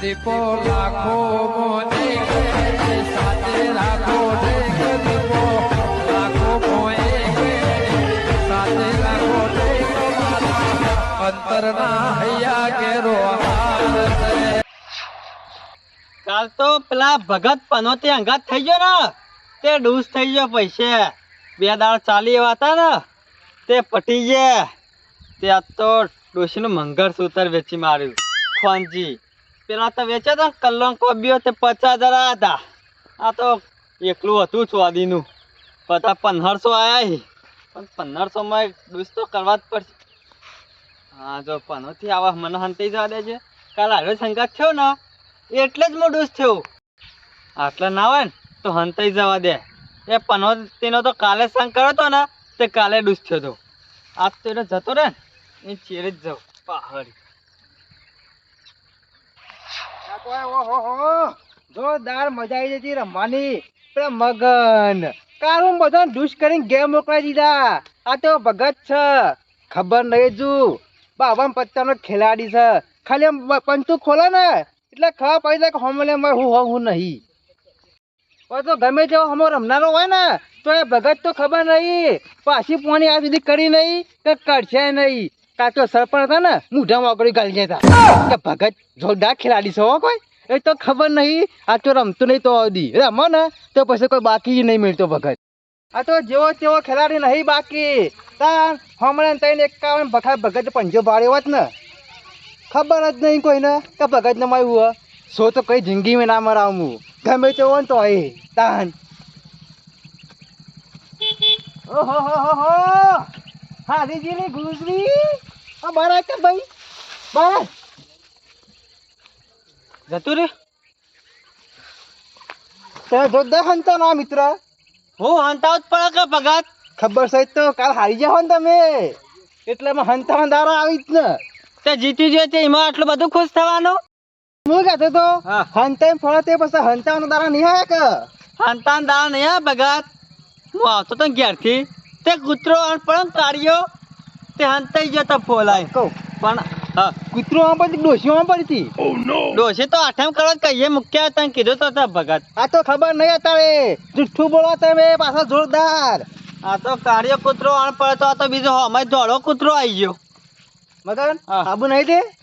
દીપો લાખો મોને સાથે રાખો દીપો. લાખો મોએ કાલ તો પેલા ભગત પનોતી અંગાત થઈ ગયો ને, તે ડૂસ થઈ ગયો પૈસે. બે દાળ ચાલી એવા હતા ને, તે પટી ગયા. તે આ તો ડોશીનું મંગળસૂત્ર વેચી માર્યું. ખોનજી. પેલા તો વેચ્યા હતા ને કલ્લોન કોબીઓ તે પચાસ હજાર હતા આ તો એકલું હતું સ્વાદીનું. બધા પંદરસો આવ્યા પણ પંદરસોમાં ડૂસ તો કરવા જ પડશે. હા, જો પનોથી આવા મને હંતી જવા દેજે. કાલ આવ્યો સંગાત થયો ને, એટલે જ મોડું થયું. આટલા ના હોય ને, તો હંતાઈ જવા દે. એ પનોતીનો તો કાલે સંગ કર્યો હતો ને, તે કાલે ડૂસ થયો હતો આજ તો એને જતો રહે ને, એ ચેરે જ જાઉં. પહાડી. જોરદાર મજા આવી જતી રમવાની. મગન. કારું બધા ડુશ કરીને ગેમ મોકલાઈ દીધા. આ તો ભગત છે. ખબર નહીં જુ બાવન પત્તાનો ખેલાડી છે. ખાલી એમ પંચું ખોલે ને. એટલે ખબર પડી જાય કે હોમલે હું હોઉં, હું નહીં. પણ તો ગમે તેવો હમો રમનારો હોય ને, તો એ ભગત તો ખબર નહીં. પાછી પોણી આ સુધી કરી નહીં કે કરશે નહીં. કાચો સરપંચ હતા ને, મૂઢામાં આગળ ગાલી જતા કે ભગત જોરદાર ખેલાડી છો કોઈ. એ તો ખબર નહીં, આ તો રમતો નહીં તો અદી રમો ને, તો પછી કોઈ બાકી નહીં મળતો ભગત. આ તો જેવો તેવો ખેલાડી નહીં બાકી. તાર હમણાં તઈને એકાવન ભખા ભગત પંજો ભાડ્યો હોત ને. ખબર જ નહીં કોઈને કે ભગત ને માર્યું સો તો કઈ જિંદગીમાં ના મરાવું ગમે તે હોય તો એ તાન. ઓહો, હો હો હો. હારીજીની ગુજરી. આ બરા કે ભાઈ? બારા જતું રે. તે જોદે હંતા ના મિત્ર. હું હંતાવ જ પડે કે ભગત? ખબર છે તો કાલ હારી જાવ ને તમે. એટલે એમાં હંતા દારા આવી જ ને. તે જીતી જોઈએ તે એમાં આટલું બધું ખુશ થવાનો? હું કહેતો તો. હંતા ફળો તે પછી હંતાવાનો દારા નહીં આવે કે? હંતા દાળ નહીં હા ભગત? હું આવતો તો ઘેરથી. તે કૂતરો પણ તાળીઓ તે હંતાઈ ગયો તો ફોલાય કહું. પણ હા કૂતરો આ પડી ડોશીઓ આ પડી હતી. ડોશી તો આઠમ કરવા કહીએ મૂક્યા હતા કીધું તો હતા ભગત. આ તો ખબર નહીં અત્યારે જુઠ્ઠું બોલો તમે પાછા જોરદાર. આ તો કાર્ય કૂતરો આણ પડે તો આ તો બીજો અમે ધોળો કૂતરો આવી ગયો. મગન આબુ નહીં દે?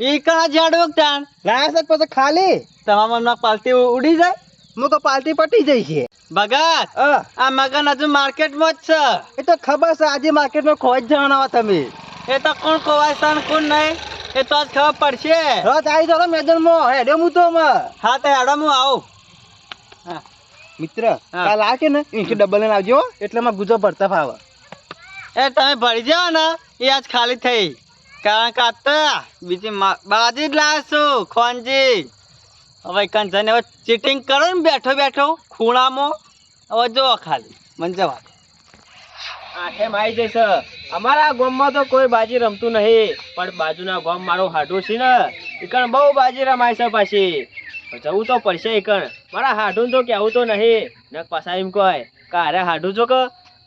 એ કણા જાડો તાણ? લાયા છે પછી ખાલી? તમારા મનમાં પાલતી ઉ- ઉડી જાય? મું તો પાલટી પટી જઈ છે. ભગત હા આ મગન હજુ માર્કેટમાં જ છે. એ તો ખબર છે આજે માર્કેટમાં ખોવાઈ જવાના આવો તમે. એ તો કોણ ખોવાય છે ને કોણ નહીં એ તો જ ખબર પડશે. રથ આવી જાવ મેદાનમાં હેડો હું તો માં હા તે હેડો હું આવું. મિત્ર હા. કાલ આ કે ને ઇંકી ડબલ લઈને આવજો એટલે માં ગુજો ભરતા ફાવે. એ તમે ભરી જાવ ને એ આજ ખાલી થઈ. કારણ કે આ તો બીજી બાજી જ લાવશું ખોનજી હવે કંચન હવે ચીટિંગ કરો ને બેઠો બેઠો ખૂણામાં. હવે જો ખાલી, મને જવા દે. માઈ જશે અમારા ગામમાં તો કોઈ બાજી રમતું નહીં, પણ બાજુના ગામ મારું હાડું છે ને એકણ બહુ બાજી રમાય છે પાછી. જવું તો પડશે એકણ મારા હાઢું તો કહેવું તો નહીં. ને પાછા એમ કહે, કારે હાઢું છો કે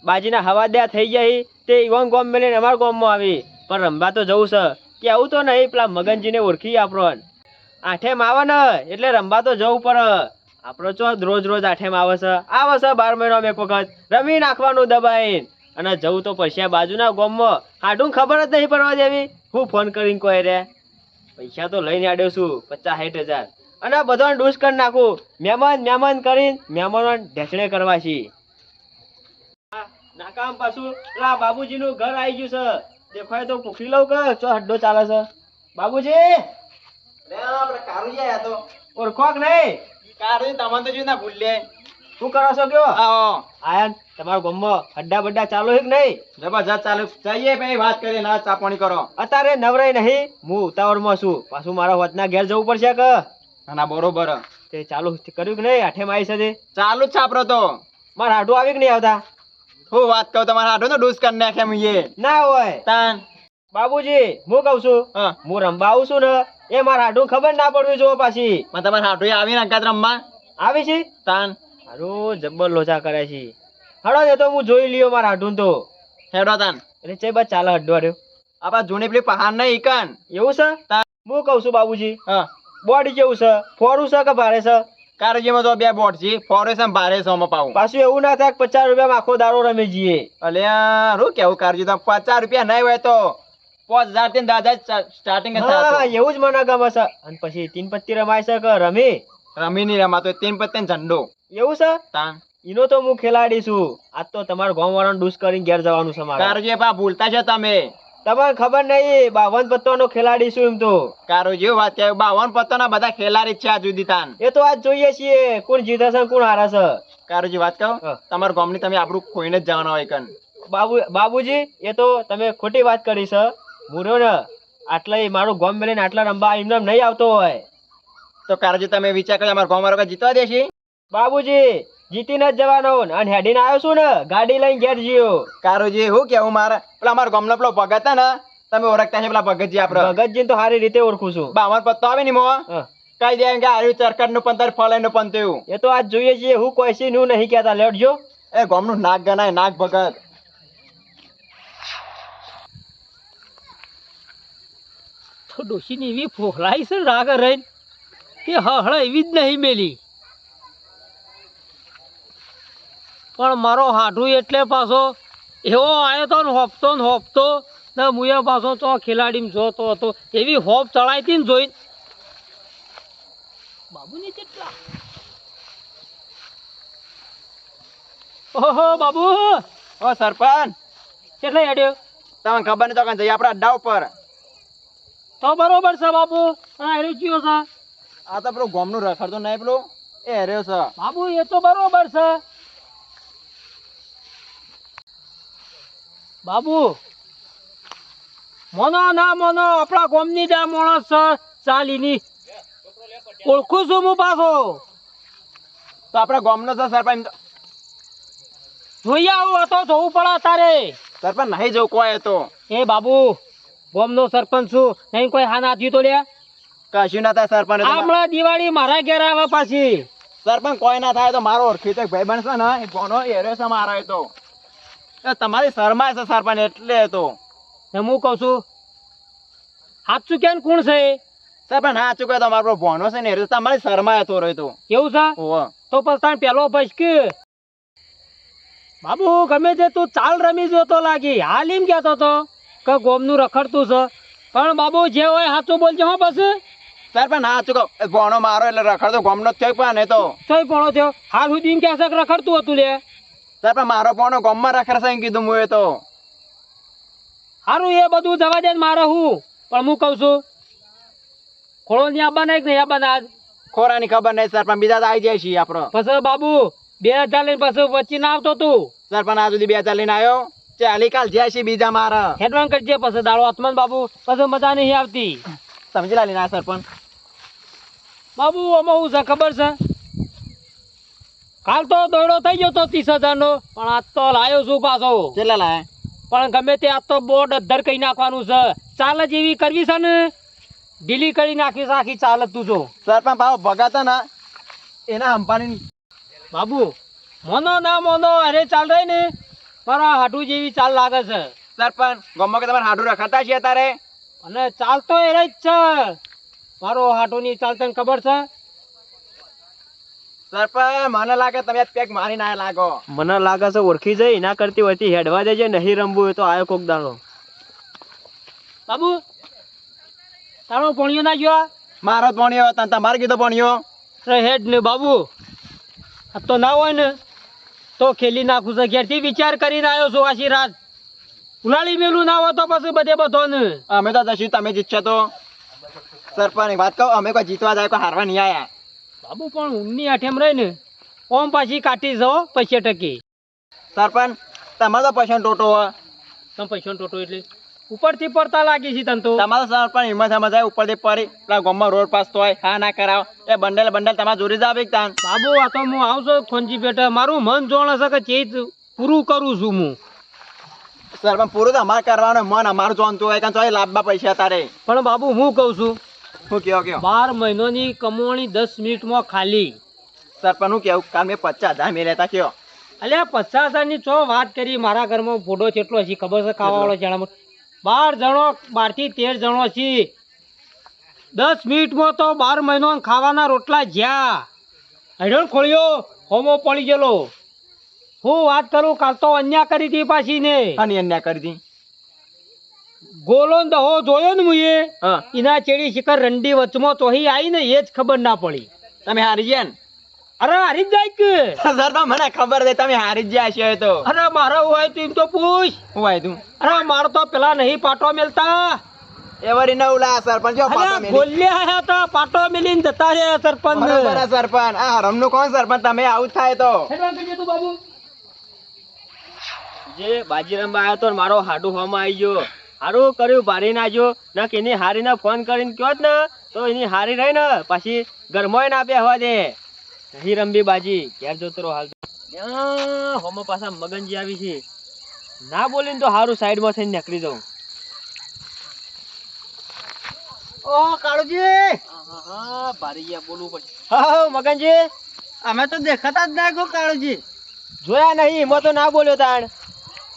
બાજીના હવા દે થઈ જાય તે ઈવન ગામ મેળીને અમારા ગામમાં આવી. પણ રમવા તો જવું છે. કહેવું તો નહીં, પેલા મગનજીને ઓળખી આપણો આઠેમ આવે ને એટલે રમવા તો જવું પડે આપણો ચો રોજ રોજ આઠેમ આવે છે આવે છે બાર મહિનો એક વખત. રમી નાખવાનું દબાઈને. અને જવું તો પૈસા બાજુના ગોમમાં. હાડું ખબર જ નહીં પડવા દેવી હું ફોન કરીને કોઈ રે. પૈસા તો લઈને આડ્યો છું, પચાસ સાઠ હજાર. અને બધાને ડૂસ કરી નાખું. મહેમાન મહેમાન કરીને મહેમાનો ઢેસણે કરવા છીએ નાકામ પાછું. પેલા બાબુજીનું ઘર આવી ગયું છે દેખાય તો પૂછી લઉં કે ચો હડ્ડો ચાલે છે બાબુજી! ઓળખો કે નહીં. શું કરો છો કયો? આયન તમારા ગામમાં હડ્ડા બડ્ડા ચાલુ કે નહીં? જબરજસ્ત ચાલુ. જઈએ પછી વાત કરીએ ના ચા પાણી કરો. અત્યારે નવરાય નહીં. હું ઉતાવળમાં છું. પાછું મારા વતના ઘેર જવું પડશે કે? ના બરોબર. તે ચાલુ કર્યું કે નહીં? આઠે માઈ છે ચાલુ જ છાપરો તો. મારા હાડું આવી કે નહીં આવતા? હું વાત કહું તમારા આટો તો ડૂસ કરી નાખે મુએ ના હોય. તાન. બાબુજી હું કહું છું હા. હું રમવા આવું છું ને એ મારા હાડું ખબર ના પડવી જોવો પાછી. માં તમારા હાડું આવી ને અંકાત રમવા? આવી છે? તાન. હારું જબ્બર લોચા કરે છે. હડો ને તો હું જોઈ લ્યો મારા હાડું તો. હેડો તાન. એટલે ચે બસ ચાલે હડો હાર્યો આપણા જૂની પેલી પહાડ નહીં ઈકન. એવું છે? હું કહું છું બાબુજી હા. બોડી જેવું છે? ફોરું છે કે ભારે છે? કારજીમાં તો બે બોટ છે. ફોરેશન ભારે સોમાં પાવું પાછું એવું ના થાય પચાસ રૂપિયામાં આખો દારો રમી જઈએ. અલ્યા શું કેવું કારજી તો પચાસ રૂપિયા નહીં હોય તો. પાંચ હજારથી દાદા સ્ટાર્ટિંગ હા એવું જ મને ગમે છે. અને પછી તીન પત્તી રમાય છે કે રમી? રમી નહીં રમાતો. તીન પત્તી ઝંડો. એવું છે? તાન એનો તો હું ખેલાડી છું. આજ તો તમારા ગામ વાળાને ડૂસ કરીને ઘેર જવાનું છે મારે. કારજી બા ભૂલતા છે તમે? તમને ખબર નહીં બાવન પત્તાનો ખેલાડી છું એમ તો. કારુજી વાત કે બાવન પત્તાના બધા ખેલાડી છે આ જુદી તાન એ તો આજ જોઈએ છીએ. કોણ જીતે છે કોણ હારે છે? કારુજી વાત કહો. તમારા ગામની તમે આપણું ખોઈને જ જવાના હોય કન. બાબુ બાબુજી એ તો તમે ખોટી વાત કરી છે. હું ને આટલા મારું ગોમ મેળીને આટલા રમવા એમને નહીં આવતો હોય. તો કારુજી તમે વિચાર કરી અમારા ગોમ વાળો જીતવા દેશી? બાબુજી જીતીને જ જવાનો. ને અને હેડીને આવ્યો છું ને ગાડી લઈને ઘેર જીયો કારુજી હું કેવું મારા? પેલા અમારા ગોમનો પેલો ભગત હતા ને તમે ઓળખતા છે પેલા ભગતજી આપડે. ભગતજી તો સારી રીતે ઓળખું છું. બાવન પત્તો આવે ને મો? કઈ દે કે આર્યું ચરકટનું પંતર ફળાઈ નું પંત. એ તો આજ જોઈએ છીએ હું કોઈ નું નહીં કહેતા. લેડજો એ ગામનું નાક ગણાય નાગ ભગત. તો ડોશીની એવી ફોહલાઈ છે રાગ રહીને કે હળ એવી જ નહીં મેલી. પણ મારો હાડું એટલે પાછો એવો આવ્યો તો ને હોપતો ને હોપતો ને મુએ પાછો તો ખેલાડીમાં જોતો હતો. એવી હોપ ચડાઈ હતી ને જોઈને. બાબુની કેટલા ઓહો બાબુ! ઓ સરપંચ! કેટલા હેડ્યો? તમને ખબર નહીં તો કઈ જઈએ આપણા અડ્ડા ઉપર. તો બરોબર છે બાબુ આ હેડ્યો કયો છે. આ તો પેલું ગામનું રખડતો નહીં પેલો. એ હેર્યો છે. બાપુ એ તો બરોબર છે. બાબુ મોનો ના મોનો આપણા ગામની જ માણસ છે ચાલીની. ઓળખું છું હું પાછો. તો આપડા ગામનો છે સરપંચ. જોઈ આવું હતો જોવું પડે તારે સરપંચ નહીં જવું કોઈ તો એ બાબુ ગામનો સરપંચ છું. નહીં કોઈ હા નાખ્યું તો લે. કશું ના થાય સરપંચ હમણાં દિવાળી મારા ઘેર આવે પાછી. સરપંચ કોઈ ના થાય તો મારો ઓળખીતો ભાઈ બનશે ને. એ ગોનો એરે છે મારો એ તો. તમારી શરમાય છે સરપંચ એટલે તો. હું કહું છું સાચું કેમ કોણ છે? સરપંચ હા ચૂક્યો તો મારો ભોનો છે ને એ તમારી શરમાય તો રહ્યો તો. કેવું છે? તો પછી તાણ પેલો ભસકી. બાબુ ગમે તે તું ચાલ રમી જોતો લાગી. હાલીમ કહેતો તો. કે ગોમનું રખડતું છે. પણ બાબુ જે હોય સાચું બોલજો હો બસ પણ હા ચૂકો ભોનો મારો એટલે રખડતો ગોમનો થયો પણ એ તો? થઈ પણ થયો. હાલ સુધી કે છે રખડતું હતું લે. સરપંચ મારો ભોનો ગોમમાં રખડશે એમ કીધું હું એ તો. સારું એ બધું જવા દે ને મારે હું. પણ હું કહું છું ખોળો ની આવવાના કે નહીં આવવાના આજ ખોરાની ખબર નહીં સરપંચ બીજા તો આવી જાય છીએ આપણો. પછી બાબુ બે હજાર લઈને પછી વચ્ચે ના આવતો તું. સરપંચ આ સુધી બે હજાર લઈને આવ્યો? ચાલી કાલ જ્યાં છે બીજા મારા. હેડવાન કરજે પછી દાડો આત્મન બાબુ પછી મજા નહીં આવતી. સમજી લાલી ના સરપંચ. બાબુ આમાં હું છે ખબર છે? કાલ તો દોડો થઈ ગયો તો ત્રીસ હજારનો પણ આજ તો લાયો છું પાછો. કેટલા લાયા? પણ ગમે તે આજ તો બોર્ડ અધર કહી નાખવાનું છે. ચાલ જ એવી કરવી છે ને ઢીલી કરી નાખી છે આખી ચાલ તું જો. સરપંચ ભાવ ભગાતા ના. એના અંબાની બાબુ મોનો ના મોનો અરે ચાલ રહી ને. મારા હાટુ જેવી ચાલ લાગે છે. સરપંચ ગમો કે તમારે હાડું રખાતા છે તારે અને ચાલ તો એ જ છે. મારો હાટુની ચાલ તને ખબર છે? સરપંચ મને લાગે તમે પેક મારી ના લાગો. મને લાગે છે ઓળખી જાય એના કરતી વતી હેડવા દેજે નહીં રમવું હોય તો આયો કોક દાડો. બાબુ તારો પોણિયો ના ગયો? મારો જ ભણ્યો તને તમારે કીધો ભણ્યો? અરે હેડ ને બાબુ. આ તો ના હોય ને. તો ખેલી નાખું છે ઘેરથી વિચાર કરીને આવ્યો છું આશી રાત. ઉલાળી મેલું ના હોય તો પછી બધે બધો ને અમે તો જશું તમે જીતશો તો. સરપંચ વાત કહો અમે કોઈ જીતવા જાય કોઈ હારવા નહીં આવ્યા બાબુ પણ ઊંઘની આઠેમ રહી ને ઓમ પાછી કાઢી જાઓ પૈસા ટકી. સરપંચ તમારો પૈસાનો પૈસા ટોટો હોય. તમે પૈસા ટોટો એટલે? ઉપરથી પડતા લાગી છે તને તો. તમારો પણ હિંમત સમજ જાય ઉપરથી પડી. પેલા ગામમાં રોડ પાસ તો હા ના કરાવ. એ બંડલ બંડલ તમારે જોડી જાવ એક તાન. બાબુ આ તો હું આવશો ખોંજી પેટે મારું મન જોણ છે કે ચેત પૂરું કરું છું હું. સરપંચ પૂરું તો અમારે કરવાનું મન અમારું જોનતું હોય કારણ તો લાભમાં પૈસા તારે. પણ બાબુ હું કહું છું હું કયો કયો? બાર મહિનોની કમાણી દસ મિનિટમાં ખાલી. સરપંચ હું કેવું કારણ મેં પચાસ હજાર મેં લેતા કયો? અલ્યા પચાસ હજારની ચો વાત કરી? મારા ઘરમાં ફોટો કેટલો છે ખબર છે ખાવા વાળો જણામાં બાર જણો બારથી તેર જણો છી દસ મિનિટમાં તો બાર મહિનો ખાવાના રોટલા જ્યાં. હૈડણ ખોળ્યો હોમો પડી ગયેલો. હું વાત કરું કાલ તો અન્યા કરી હતી પાછી ને. અને અન્યા કરી હતી? ગોલો દહો જોયો ને મુએ હા. એના ચેડી શિખર રંડી વચમાં તોહી આવી ને એ જ ખબર ના પડી. તમે હારી ગયા ને? અરે હારી જાય કે? સર તો મને ખબર છે તમે હારી જ છો તો. અરે મારો હોય તો એમ તો પૂછ. હું આય તું. અરે મારો તો પેલા નહીં પાટો મેલતા. એવરી નવ લા સરપંચ. જો પાટો મેલી. બોલ્યા હે તો પાટો મેલીને જતા રે સરપંચ. બરાબર સરપંચ. આ હરમનું કોણ સરપંચ? તમે આવું થાય તો. બાબુ જે બાજી. રમવા આવ્યો તો મારો હાડુ હોમાં આવી ગયો. હારું કર્યું ભારી નાખ્યો. ના કે એની હારીને ફોન કરીને કયો જ ને તો એની હારી રહી ને. પછી ગરમોય ના બેહવા દે. નહીં રમવી બાજી ઘેર જોતો રહો હાલ હોમો પાછા મગનજી આવી છે. ના બોલીને તો સારું સાઈડમાં થઈને નીકળી જાઉં. ઓ કાળુજી! હા ભારી ગયા બોલવું પડે. હા મગનજી! અમે તો દેખાતા જ ના ગો કાળુજી. જોયા નહીં એમાં તો ના બોલ્યો તાણ.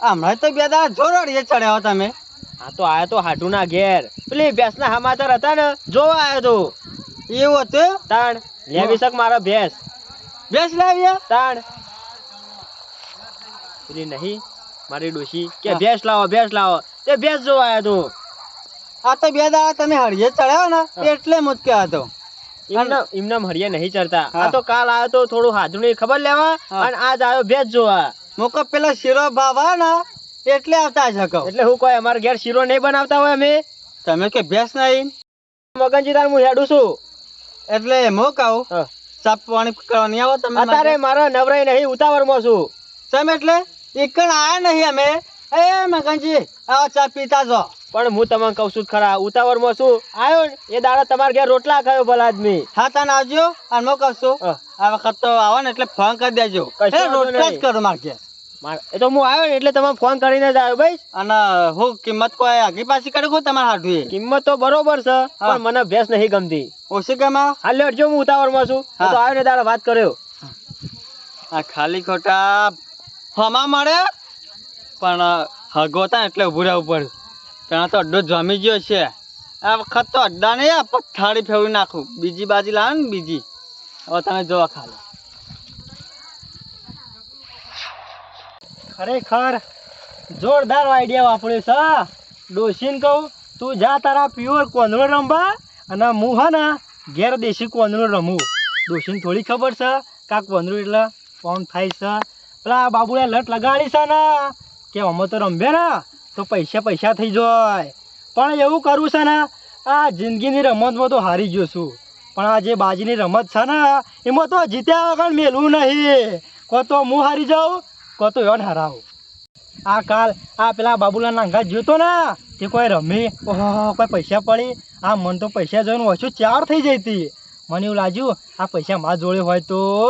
હમણાં તો બે દાડા જોરડીએ ચડ્યા તમે. હા તો આયો તો હાડું ના ઘેર. પેલી ભેંસના સમાચાર હતા ને જોવા આવ્યો તો. એવું હતું? તાણ લેવી શક મારા ભેંસ. ભેંસ લાવ્યા તાણ. પેલી નહીં મારી ડોશી. કે ભેંસ લાવો ભેંસ લાવો. તે ભેંસ જોવા આવ્યો તું. આ તો બે દાડા તમે હળીએ ચડ્યા ને. એટલે મુજકે હતો એમને હરિયા નહીં ચડતા. આ તો કાલ આવ્યો તો થોડું હાજરી ખબર લેવા અને આજ આવ્યો ભેંસ જોવા. મોકો પેલો શીરો ભાવા ને એટલે આવતા શકો એટલે હું કોઈ અમારા ઘેર શીરો નહીં બનાવતા હોય અમે. તમે કે ભેંસ નહીં? મગનજી તાર હું હેડું છું. એટલે મો કહું. ચા પાણી કરવાની આવો તમે અત્યારે? મારા? નવરાઈ નહીં ઉતાવળમાં છું. તમે એટલે એકણ આયા નહીં અમે? એ મગનજી આવો ચા પીતા જો. પણ હું તમને કહું છું ખરા ઉતાવળમાં છું. આવ્યો એ દાડા તમારા ઘેર રોટલા ખાયો ભલા આદમી. હા તને આવજો અને મો કહું છું. આ વખત તો આવો ને એટલે ફોન કરી દેજો. રોટલા જ કરો માર- એ તો હું આવ્યો ને એટલે તમે ફોન કરીને જ આવ્યો ભાઈ. અને હું કિંમત કોઈ આગી પાછી કરું તમારા હાથું કિંમત તો બરોબર છે પણ મને ભેંસ નહીં ગમતી. ઓછી ગમા હાલ લેવડજો હું ઉતાવળમાં છું. તો આવ્યો ને તારા વાત કર્યો. આ ખાલી ખોટા હમા મળે? પણ હગોતા એટલે ઊભું રહેવું પડે. ત્યાં તો અડ્ડો જમી ગયો છે. આ વખત તો અડ્ડા નહીં આ પથારી ફેરવી નાખું. બીજી બાજી લાવે ને બીજી. હવે તમે જોવા ખાલી. ખરેખર જોરદાર આઈડિયા વાપર્યો છે ડોશીને કહું, તું જા તારા પ્યોર કોંદડો રમવા અને હું હા ને ઘેર દેશી કોંદડો રમું. ડોશીને થોડી ખબર છે કાં આ કોંદડું એટલે ફોન થાય છે. પેલા બાબુએ લટ લગાડી છે ને, કે અમે તો રમવે ને, તો પૈસા પૈસા થઈ જાય. પણ એવું કરવું છે ને, આ જિંદગીની રમતમાં તો હારી ગયો છું. પણ આ જે બાજીની રમત છે ને, એમાં તો જીત્યા વગર મેલવું નહીં. કો તો હું હારી જાઉં કો તો યોન હરાવું. આ કાલ, આ પેલા બાબુલા નાંગા જોતો ને, તે કોઈ રમી, ઓહો, કોઈ પૈસા પડી આ મન તો પૈસા જોઈને ઓછું ચાર થઈ જતી મને એવું લાગ્યું, આ પૈસા મારા જોડે હોય તો,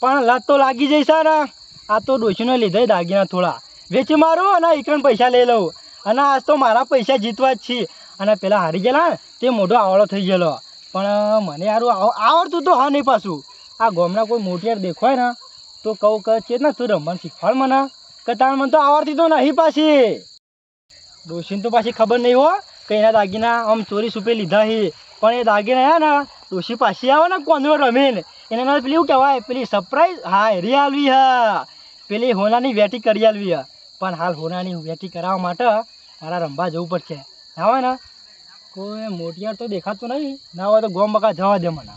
પણ લત તો લાગી જઈ ને. આ તો ડોશીનો લીધે દાગીના થોડા. વેચી મારું અને એકણ પૈસા લઈ લઉં. અને આજ તો મારા પૈસા જીતવા જ છે. અને પેલા હારી ગયેલા તે મોઢો આવડો થઈ ગયેલો. પણ મને યાર આવ- આવડતું તો હા નહીં પાછું. આ ગામના કોઈ મોટિયાર દેખાય ને તો કહું કે છે ને તું રમવાનું શીખવાડ મને. કે તાર મને તો આવડતી તો નહીં પાછી. ડોશીને તો પાછી ખબર નહીં હો કે એના દાગીના આમ ચોરી સુપે લીધા છે પણ એ દાગીના હે ને, ડોશી પાછી આવે ને કોંદડો રમીને, એને ના પેલી એવું કહેવાય? પેલી સરપ્રાઈઝ હા હેરી આલવી હા. પેલી હોનાની વેટી કરી આલવી હા. પણ હાલ હોનાની વેટી કરાવવા માટે મારા રમવા જવું પડશે. ના હોય ને? કોઈ મોટિયાર તો દેખાતું નહીં. ના હોય તો ગોમ બકા જવા દે મને.